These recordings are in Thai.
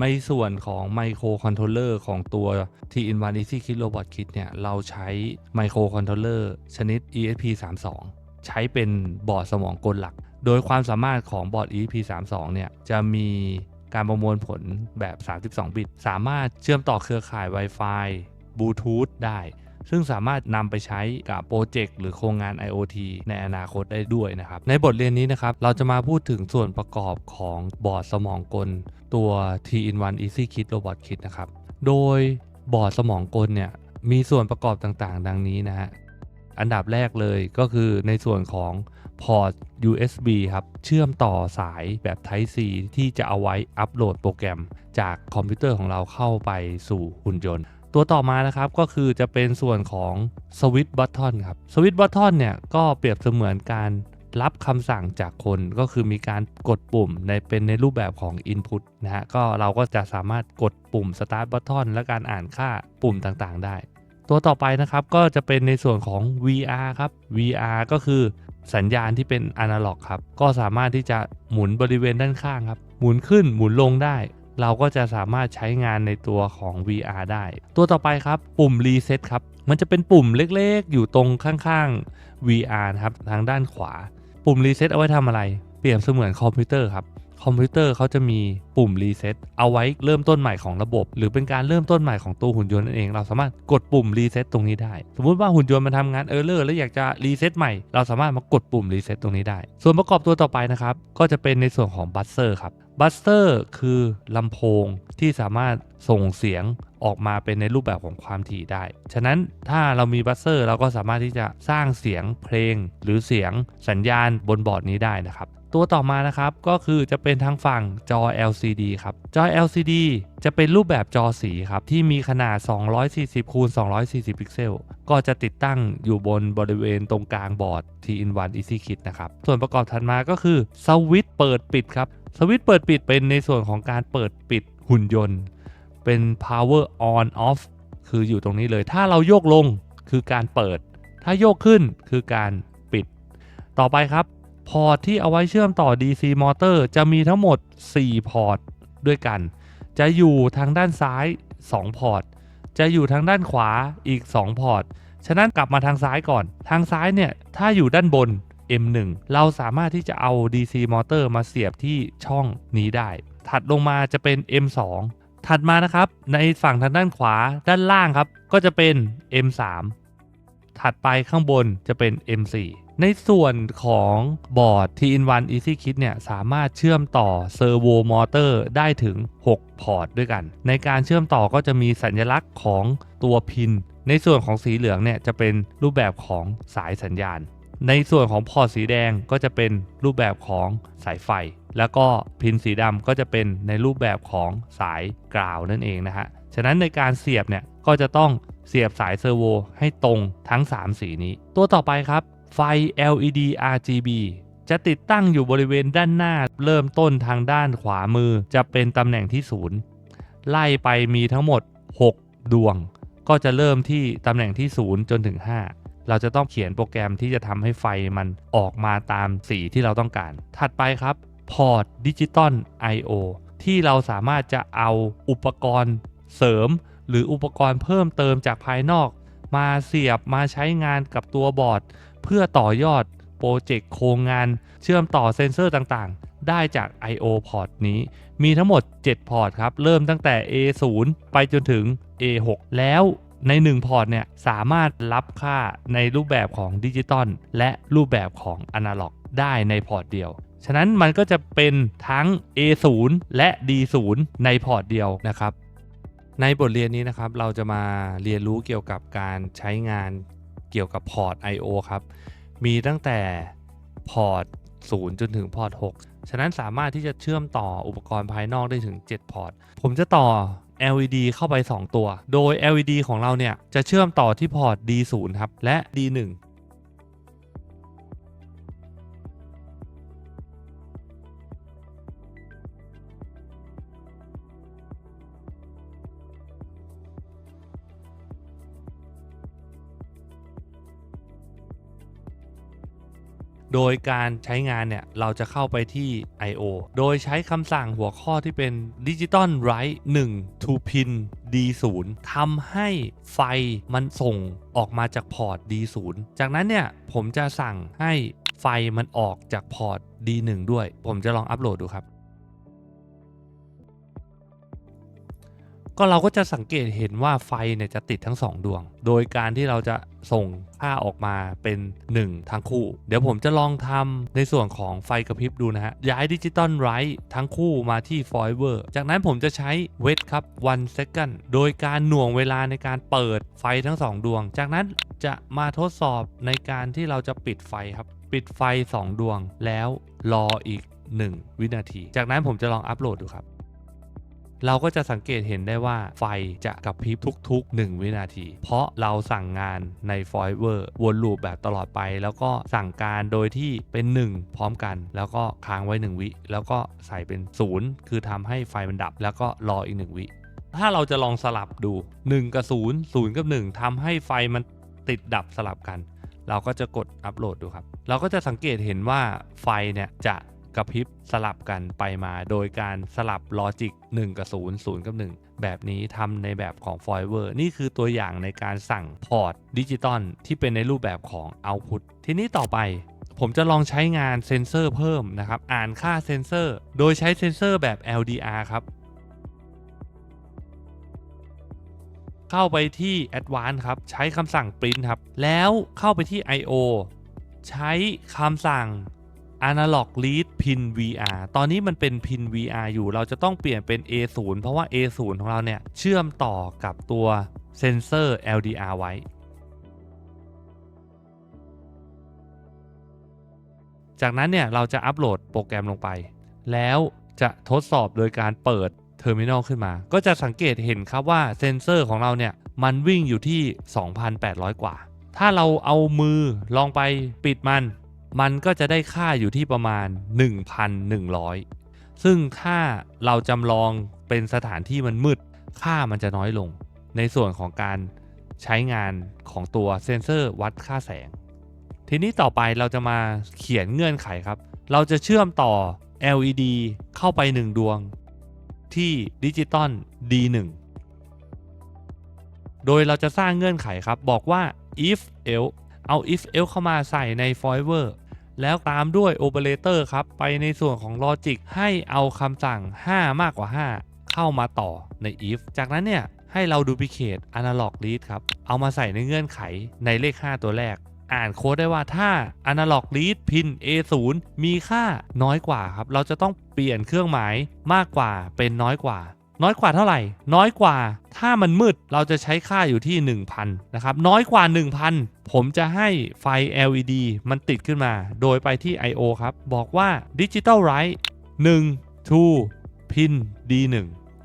ในส่วนของไมโครคอนโทรลเลอร์ของตัว T-in-1 Easy Kit Robot Kit เนี่ย เราใช้ไมโครคอนโทรลเลอร์ชนิด ESP32 ใช้เป็นบอร์ดสมองกลหลัก โดยความสามารถของบอร์ด ESP32 เนี่ย จะมีการประมวลผลแบบ 32 บิต สามารถเชื่อมต่อเครือข่าย Wi-Fi บลูทูธได้ ซึ่งสามารถนำไปใช้กับโปรเจกต์หรือโครงงาน IoT ในอนาคตได้ด้วยนะครับ ในบทเรียนนี้นะครับ เราจะมาพูดถึงส่วนประกอบของบอร์ดสมองกล ตัว T-in-1 Easy Kit Robot Kit นะครับ โดยบอร์ดสมองกลเนี่ยมีส่วนประกอบต่างๆ ดังนี้นะฮะ อันดับแรกเลยก็คือในส่วนของพอร์ต USB ครับ เชื่อมต่อสายแบบ Type C ที่จะเอาไว้อัปโหลดโปรแกรม จากคอมพิวเตอร์ของเราเข้าไปสู่หุ่นยนต์ ตัวต่อมานะครับก็คือจะเป็นส่วนของสวิตช์บัตทอนครับสวิตช์บัตทอนเนี่ยก็เปรียบเสมือนการรับคำสั่งจากคนก็คือมีการกดปุ่มในเป็นในรูปแบบของ Input นะฮะก็เราก็จะสามารถกดปุ่ม Start Button และการอ่านค่าปุ่มต่างๆได้ ตัวต่อไปนะครับก็จะเป็นในส่วนของ VR ครับ VR ก็คือสัญญาณที่เป็นอนาล็อกครับ ก็สามารถที่จะหมุนบริเวณด้านข้างครับ หมุนขึ้นหมุนลงได้ เราก็จะสามารถใช้งานในตัวของ VR ได้ ตัวต่อไปครับ ปุ่ม Reset ครับ มันจะเป็นปุ่มเล็กๆ อยู่ตรงข้างๆ VR นะครับทางด้านขวา ปุ่ม Reset เอาไว้ทำอะไร เปรียบเสมือนคอมพิวเตอร์ครับคอมพิวเตอร์เขาจะมีปุ่มรีเซ็ตเอาไว้เริ่มต้นใหม่ของระบบ หรือเป็นการเริ่มต้นใหม่ของตัวหุ่นยนต์นั่นเอง เราสามารถกดปุ่มรีเซ็ตตรงนี้ได้ สมมุติว่าหุ่นยนต์มันทำงานเออร์เลอร์แล้วอยากจะรีเซ็ตใหม่ เราสามารถมากดปุ่มรีเซ็ตตรงนี้ได้ ส่วนประกอบตัวต่อไปนะครับ ก็จะเป็นในส่วนของบัสเซอร์ครับ บัสเตอร์คือลำโพงที่สามารถส่งเสียง ออกมาเป็นในรูปแบบของความถี่ได้ ฉะนั้นถ้าเรามีบัสเซอร์เราก็สามารถที่จะสร้างเสียงเพลง หรือเสียงสัญญาณบนบอร์ดนี้ได้นะครับตัวต่อมานะครับก็คือจะเป็นทางฝั่งจอ LCD ครับ จอ LCD จะเป็นรูปแบบจอสีครับ ที่มีขนาด 240คูณ240 พิกเซล ก็จะติดตั้งอยู่บนบริเวณตรงกลางบอร์ด T-in-1 Easy Kit นะครับ ส่วนประกอบถัดมาก็คือสวิตช์เปิดปิดครับ สวิตช์เปิดปิดเป็นในส่วนของการเปิดปิดหุ่นยนต์ เป็น power on off คืออยู่ตรงนี้เลย ถ้าเราโยกลงคือการเปิด ถ้าโยกขึ้นคือการปิด ต่อไปครับ พอร์ตที่เอาไว้เชื่อมต่อ DC มอเตอร์จะมีทั้งหมด 4 พอร์ตด้วยกัน จะอยู่ทางด้านซ้าย 2 พอร์ต จะอยู่ทางด้านขวาอีก 2 พอร์ต ฉะนั้นกลับมาทางซ้ายก่อน ทางซ้ายเนี่ย ถ้าอยู่ด้านบน M1 เราสามารถที่จะเอา DC มอเตอร์มาเสียบที่ช่องนี้ได้ ถัดลงมาจะเป็น M2 ถัดมานะครับในฝั่งทางด้านขวาด้านล่างครับ ก็จะเป็น M3 ถัดไปข้างบนจะเป็น M4 ในส่วนของบอร์ด T-in-1 Easy Kit เนี่ยสามารถเชื่อมต่อเซอร์โวมอเตอร์ได้ถึง 6 พอร์ตด้วยกัน ในการเชื่อมต่อก็จะมีสัญลักษณ์ของตัวพิน ในส่วนของสีเหลืองเนี่ยจะเป็นรูปแบบของสายสัญญาณ ในส่วนของพอร์ตสีแดงก็จะเป็นรูปแบบของสายไฟ แล้วก็พินสีดำก็จะเป็นในรูปแบบของสายกราวนั่นเองนะฮะ ฉะนั้นในการเสียบเนี่ยก็จะต้องเสียบสายเซอร์โวให้ตรงทั้ง 3 สีนี้ ตัวต่อไปครับ ไฟ LED RGB จะติดตั้งอยู่บริเวณด้านหน้า เริ่มต้นทางด้านขวามือจะเป็นตำแหน่งที่ 0 ไล่ไปมีทั้งหมด 6 ดวง ก็จะเริ่มที่ตำแหน่งที่ 0 จนถึง 5เราจะต้องเขียนโปรแกรมที่จะทำให้ไฟมันออกมาตามสีที่เราต้องการ ถัดไปครับ พอร์ตดิจิตอล I/O ที่เราสามารถจะเอาอุปกรณ์เสริม หรืออุปกรณ์เพิ่มเติมจากภายนอก มาเสียบมาใช้งานกับตัวบอร์ด เพื่อต่อยอดโปรเจกต์โครงงาน เชื่อมต่อเซ็นเซอร์ต่างๆ ได้จาก I/O พอร์ตนี้ มีทั้งหมด 7 พอร์ตครับ เริ่มตั้งแต่ A0 ไปจนถึง A6 แล้วใน 1 พอร์ตเนี่ยสามารถรับค่าในรูปแบบของดิจิตอลและรูปแบบของอนาล็อกได้ในพอร์ตเดียว ฉะนั้นมันก็จะเป็นทั้ง A0 และ D0 ในพอร์ตเดียวนะครับ ในบทเรียนนี้นะครับเราจะมาเรียนรู้เกี่ยวกับการใช้งานเกี่ยวกับพอร์ต I/O ครับ มีตั้งแต่พอร์ต 0 จนถึงพอร์ต 6 ฉะนั้นสามารถที่จะเชื่อมต่ออุปกรณ์ภายนอกได้ถึง 7 พอร์ต ผมจะต่อ LED เข้าไป 2 ตัว โดย LED ของเราเนี่ยจะเชื่อมต่อที่พอร์ต D0 ครับ และ D1 โดยการใช้งานเนี่ย เราจะเข้าไปที่ I/O โดยใช้คำสั่งหัวข้อที่เป็น Digital Write 1 to pin D0 ทำให้ไฟมันส่งออกมาจากพอร์ต D0 จากนั้นเนี่ย ผมจะสั่งให้ไฟมันออกจากพอร์ต D1 ด้วย ผมจะลองอัปโหลดดูครับ ก็เราก็จะสังเกตเห็นว่าไฟเนี่ยจะติดทั้ง 2 ดวง โดยการที่เราจะส่งค่าออกมาเป็น 1 ทั้งคู่ เดี๋ยวผมจะลองทำในส่วนของไฟกระพริบดูนะฮะ ย้ายดิจิตอลไรท์ทั้งคู่มาที่ forever จากนั้นผมจะใช้ wait ครับ one second โดยการหน่วงเวลาในการเปิดไฟทั้ง 2 ดวง จากนั้นจะมาทดสอบในการที่เราจะปิดไฟครับ ปิดไฟ 2 ดวงแล้วรออีก 1 วินาที จากนั้นผมจะลองอัปโหลดดูครับ เราก็จะสังเกตเห็นได้ว่าไฟจะกระพริบทุก ๆ 1 วินาที เพราะเราสั่งงานใน f o r e v e r วนลูปแบบตลอดไป แล้วก็สั่งการโดยที่เป็น 1 พร้อมกัน แล้วก็ค้างไว้ 1 วิ แล้วก็ใส่เป็น 0 คือทำให้ไฟมันดับ แล้วก็รออีก 1 วิ ถ้าเราจะลองสลับดู 1 กับ 0 0 กับ 1ทำให้ไฟมันติดดับสลับกัน เราก็จะกดอัปโหลดดูครับ เราก็จะสังเกตเห็นว่าไฟเนี่ยจะ กระพริบสลับกันไปมาโดยการสลับลอจิก1 กับ 0 0 กับ 1 แบบนี้ทำในแบบของ f o r e v e r นี่คือตัวอย่างในการสั่งพอร์ตดิจิตอลที่เป็นในรูปแบบของ Output ทีนี้ต่อไปผมจะลองใช้งานเซนเซอร์เพิ่มนะครับ อ่านค่าเซนเซอร์ โดยใช้เซนเซอร์แบบ LDR ครับ เข้าไปที่ Advanced ครับ ใช้คำสั่ง Print ครับ แล้วเข้าไปที่ I/O ใช้คำสั่ง Analog Read Pin VR ตอนนี้มันเป็น Pin VR อยู่ เราจะต้องเปลี่ยนเป็น A0 เพราะว่า A0 ของเราเนี่ยเชื่อมต่อกับตัวเซนเซอร์ LDR ไว้ จากนั้นเนี่ยเราจะอัปโหลดโปรแกรมลงไป แล้วจะทดสอบโดยการเปิดเทอร์มินอลขึ้นมา ก็จะสังเกตเห็นครับว่าเซนเซอร์ของเราเนี่ยมันวิ่งอยู่ที่ 2,800 กว่า ถ้าเราเอามือลองไปปิดมัน มันก็จะได้ค่าอยู่ที่ประมาณ 1,100 ซึ่งถ้าเราจำลองเป็นสถานที่มันมืด ค่ามันจะน้อยลง ในส่วนของการใช้งานของตัวเซนเซอร์วัดค่าแสง ทีนี้ต่อไปเราจะมาเขียนเงื่อนไขครับ เราจะเชื่อมต่อ LED เข้าไป 1 ดวง ที่ดิจิตอล D1 โดยเราจะสร้างเงื่อนไขครับบอกว่า if else เอา if else เข้ามาใส่ใน forever แล้วตามด้วย operator ครับ ไปในส่วนของ logic ให้เอาคำสั่ง 5 มากกว่า 5 เข้ามาต่อใน if จากนั้นเนี่ย ให้เรา duplicate analog read ครับ เอามาใส่ในเงื่อนไขในเลข 5 ตัวแรก อ่านโค้ดได้ว่าถ้า analog read pin A0 มีค่าน้อยกว่าครับ เราจะต้องเปลี่ยนเครื่องหมายมากกว่าเป็นน้อยกว่า น้อยกว่าเท่าไหร่ น้อยกว่า ถ้ามันมืดเราจะใช้ค่าอยู่ที่ 1000 นะครับ น้อยกว่า 1,000 ผมจะให้ไฟ LED มันติดขึ้นมา โดยไปที่ I/O ครับ บอกว่า Digital Write 1 to pin D1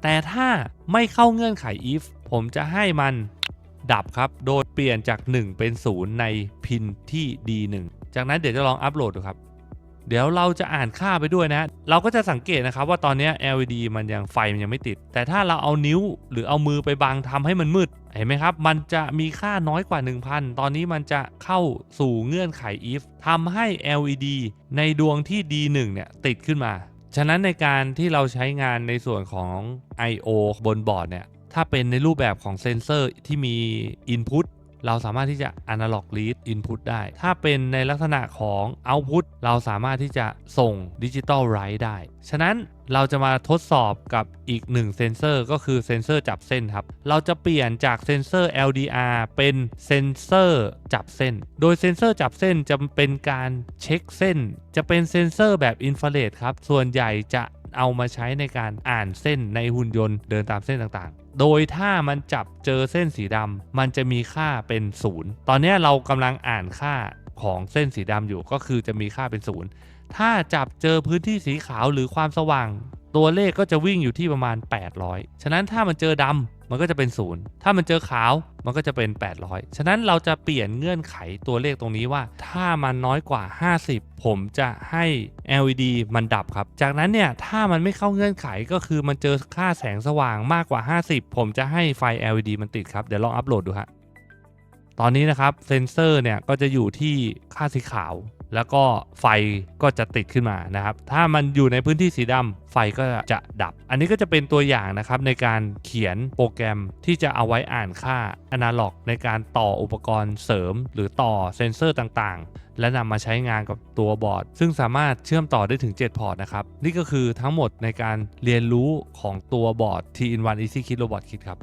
แต่ถ้าไม่เข้าเงื่อนไข if ผมจะให้มันดับครับ โดยเปลี่ยนจาก 1 เป็น 0 ในพินที่ D1 จากนั้นเดี๋ยวจะลองอัปโหลดดูครับ เดี๋ยวเราจะอ่านค่าไปด้วยนะ เราก็จะสังเกตนะครับว่าตอนนี้ LED มันยังไฟมันยังไม่ติด แต่ถ้าเราเอานิ้วหรือเอามือไปบังทำให้มันมืด เห็นไหมครับ มันจะมีค่าน้อยกว่า 1,000 ตอนนี้มันจะเข้าสู่เงื่อนไข if ทำให้ LED ในดวงที่ D1 เนี่ยติดขึ้นมา ฉะนั้นในการที่เราใช้งานในส่วนของ I/O บนบอร์ดเนี่ย ถ้าเป็นในรูปแบบของเซนเซอร์ที่มี Input เราสามารถที่จะ Analog Read Input ได้ ถ้าเป็นในลักษณะของ Output เราสามารถที่จะส่ง Digital Write ได้ ฉะนั้น เราจะมาทดสอบกับอีกหนึ่งเซนเซอร์ก็คือเซนเซอร์จับเส้นครับ เราจะเปลี่ยนจากเซนเซอร์ LDR เป็นเซนเซอร์จับเส้น โดยเซนเซอร์จับเส้นจะเป็นการเช็คเส้น จะเป็นเซนเซอร์แบบอินฟราเรดครับ ส่วนใหญ่จะเอามาใช้ในการอ่านเส้นในหุ่นยนต์เดินตามเส้นต่างๆ โดยถ้ามันจับเจอเส้นสีดำมันจะมีค่าเป็นศูนย์ตอนนี้เรากำลังอ่านค่าของเส้นสีดำอยู่ก็คือจะมีค่าเป็นศูนย์ ถ้าจับเจอพื้นที่สีขาวหรือความสว่าง ตัวเลขก็จะวิ่งอยู่ที่ประมาณ 800 ฉะนั้นถ้ามันเจอดำมันก็จะเป็นศูนย์ถ้ามันเจอขาวมันก็จะเป็น 800 ฉะนั้นเราจะเปลี่ยนเงื่อนไขตัวเลขตรงนี้ว่า ถ้ามันน้อยกว่า 50 ผมจะให้ LED มันดับครับ จากนั้นเนี่ยถ้ามันไม่เข้าเงื่อนไขก็คือมันเจอค่าแสงสว่างมากกว่า 50 ผมจะให้ไฟ LED มันติดครับ เดี๋ยวลองอัปโหลดดูฮะตอนนี้นะครับเซนเซอร์เนี่ยก็จะอยู่ที่ค่าสีขาว แล้วก็ไฟก็จะติดขึ้นมานะครับ ถ้ามันอยู่ในพื้นที่สีดำไฟก็จะดับ อันนี้ก็จะเป็นตัวอย่างนะครับในการเขียนโปรแกรมที่จะเอาไว้อ่านค่าอนาล็อก ในการต่ออุปกรณ์เสริม หรือต่อเซ็นเซอร์ต่างๆ และนำมาใช้งานกับตัวบอร์ด ซึ่งสามารถเชื่อมต่อได้ถึง 7 พอร์ตนะครับ นี่ก็คือทั้งหมดในการเรียนรู้ของตัวบอร์ด T-in-1 Easy Kit Robot Kit ครับ